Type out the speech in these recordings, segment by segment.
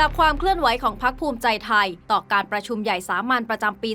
จากความเคลื่อนไหวของพักภูมิใจไทย ต่อการประชุมใหญ่สามัญประจำปี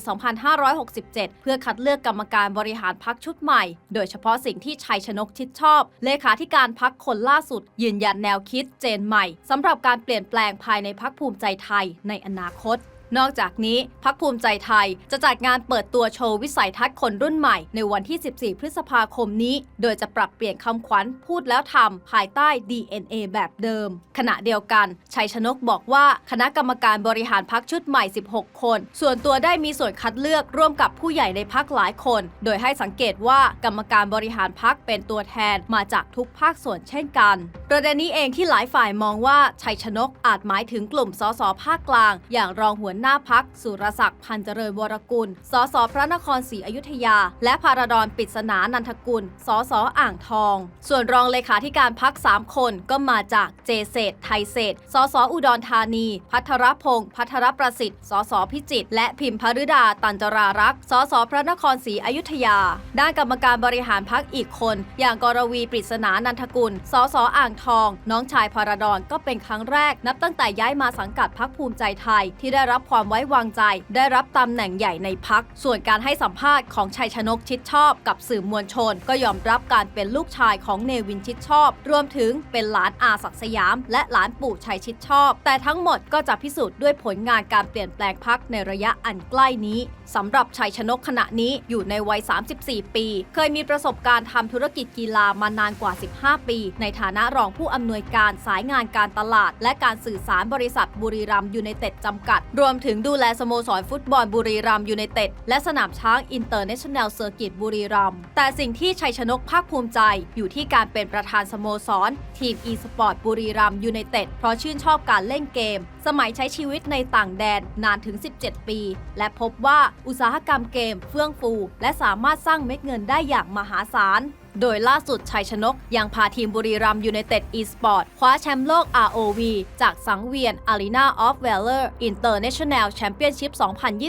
2567 เพื่อคัดเลือกกรรมการบริหารพักชุดใหม่ โดยเฉพาะสิ่งที่ชัยชนกชิดชอบ เลขาธิการพักคนล่าสุด ยืนยันแนวคิดเจนใหม่สำหรับการเปลี่ยนแปลงภายในพักภูมิใจไทยในอนาคต นอกจากนี้พักภูมิใจไทยจะจัดงานเปิดตัวโชว์วิสัยทัศน์คนรุ่นใหม่ในวันที่ 14 พฤษภาคมนี้ โดยจะปรับเปลี่ยนคำขวัญพูดแล้วทำภายใต้ DNA แบบเดิม ขณะเดียวกัน ชัยชนกบอกว่าคณะกรรมการบริหารพักชุดใหม่ 16 คน ส่วนตัวได้มีส่วนคัดเลือกร่วมกับผู้ใหญ่ในพักหลายคน โดยให้สังเกตว่ากรรมการบริหารพักเป็นตัวแทนมาจากทุกภาคส่วนเช่นกัน ประเด็นนี้เองที่หลายฝ่ายมองว่าชัยชนกอาจหมายถึงกลุ่มสสภาคกลาง อย่างรองหัวหน้าพักสุรศักดิ์พันเจริญวรกุล สสพระนครศรีอยุธยา และพาราดอนปริศนานันทกุล สสอ่างทอง ส่วนรองเลขาธิการพัก 3 คนก็มาจากเจเศษไทยเศษสสอุดรธานี พัทรพงศ์พัทรประสิทธิ์สสพิจิตรและพิมพฤดาตันจรารักษ์สสพระนครศรีอยุธยา ด้านกรรมการบริหารพักอีกคน อย่างกรวีปริศนานันทกุล สสอ่างทอง น้องชายพาราดอนก็เป็นครั้งแรกนับตั้งแต่ย้ายมาสังกัดพักภูมิใจไทยที่ได้รับความไว้วางใจ ได้รับตำแหน่งใหญ่ในพัก ส่วนการให้สัมภาษณ์ของชัยชนกชิดชอบกับสื่อมวลชน ก็ยอมรับการเป็นลูกชายของเนวินชิดชอบ รวมถึงเป็นหลานอาศักสยาม และหลานปู่ชัยชิดชอบ แต่ทั้งหมดก็จะพิสูจน์ด้วยผลงานการเปลี่ยนแปลงพักในระยะอันใกล้นี้สำหรับชัยชนกขณะนี้อยู่ในวัย 34 ปี เคยมีประสบการณ์ทำธุรกิจกีฬามานานกว่า 15 ปี ในฐานะรองผู้อำนวยการสายงานการตลาด และการสื่อสารบริษัทบุรีรัมย์ยูไนเต็ดจำกัด รวมถึงดูแลสโมสรฟุตบอลบุรีรัมยูไนเต็ดและสนามช้างอินเตอร์เนชั่นแนลเซอร์กิตบุรีรัมแต่สิ่งที่ชัยชนกภาคภูมิใจ อยู่ที่การเป็นประธานสโมสร ทีมอีสปอร์ตบุรีรัมย์ยูไนเต็ดเพราะชื่นชอบการเล่นเกม สมัยใช้ชีวิตในต่างแดนนานถึง 17 ปี และพบว่าอุตสาหกรรมเกมเฟื่องฟู และสามารถสร้างเม็ดเงินได้อย่างมหาศาล โดยล่าสุดชัยชนก ยังพาทีมบุรีรัมยูไนเต็ดอีสปอร์ตคว้าแชมป์โลก ROV จากสังเวียน Arena of Valor International Championship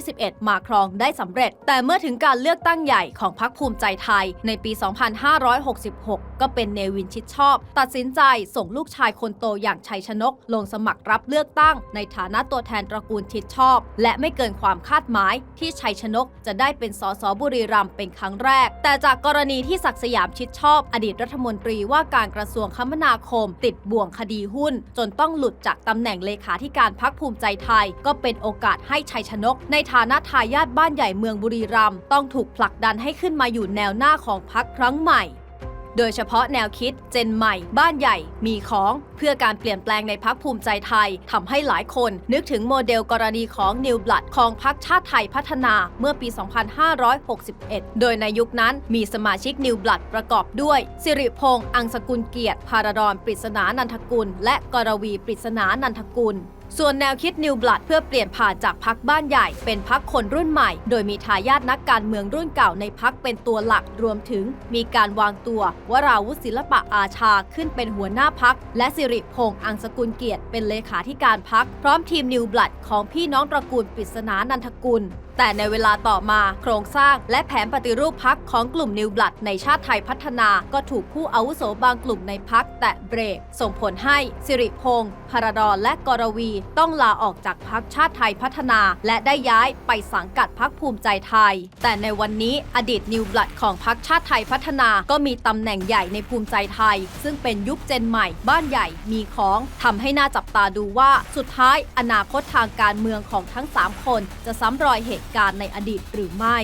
2021 มาครองได้สำเร็จ แต่เมื่อถึงการเลือกตั้งใหญ่ของพรรคภูมิใจไทยในปี 2566 ก็เป็นเนวินชิดชอบ ตัดสินใจส่งลูกชายคนโตอย่างชัยชนก ลงสมัครรับเลือกตั้ง ในฐานะตัวแทนตระกูลชิดชอบ และไม่เกินความคาดหมายที่ชัยชนกจะได้เป็นสสบุรีรัมเป็นครั้งแรก แต่จากกรณีที่ศักสยามชิดชอบ อดีตรัฐมนตรีว่าการกระทรวงคมนาคม ติดบ่วงคดีหุ้น จนต้องหลุดจากตำแหน่งเลขาธิการพักภูมิใจไทย ก็เป็นโอกาสให้ชัยชนก ในฐานะทายาทบ้านใหญ่เมืองบุรีรัมย์ต้องถูกผลักดันให้ขึ้นมาอยู่แนวหน้าของพักครั้งใหม่ โดยเฉพาะแนวคิดเจนใหม่ บ้านใหญ่มีของเพื่อการเปลี่ยนแปลงในพักภูมิใจไทยทำให้หลายคนนึกถึงโมเดลกรณีของนิวบลัดของพักชาติไทยพัฒนาเมื่อปี 2561 โดยในยุคนั้นมีสมาชิกนิวบลัดประกอบด้วย สิริพงษ์อังสกุลเกียรติพาราดอนปริศนานันทกุล และกรวีปริศนานันทกุล ส่วนแนวคิดนิวบลัดเพื่อเปลี่ยนผ่านจากพักบ้านใหญ่ เป็นพักคนรุ่นใหม่ โดยมีทายาทนักการเมืองรุ่นเก่าในพักเป็นตัวหลักรวมถึง มีการวางตัววราวุศิลปะอาชาขึ้นเป็นหัวหน้าพัก และสิริพงษ์อังสกุลเกียรติเป็นเลขาธิการพัก พร้อมทีมนิวบลัดของพี่น้องตระกูลปริศนานันทกุลแต่ในเวลาต่อมาโครงสร้างและแผนปฏิรูปพักของกลุ่มนิวบลัดในชาติไทยพัฒนาก็ถูกผู้อาวุโสบางกลุ่มในพักแตะเบรก ส่งผลให้สิริพงษ์พารดอนและกรวี ต้องลาออกจากพักชาติไทยพัฒนา และได้ย้ายไปสังกัดพักภูมิใจไทย แต่ในวันนี้อดีตนิวบลัดของพักชาติไทยพัฒนาก็มีตำแหน่งใหญ่ในภูมิใจไทย ซึ่งเป็นยุคเจนใหม่บ้านใหญ่มีของทำให้น่าจับตาดูว่าสุดท้ายอนาคตทางการเมืองของทั้ง 3 คน จะซ้ำรอยเหตุตุการณ์ในอดีตหรือไม่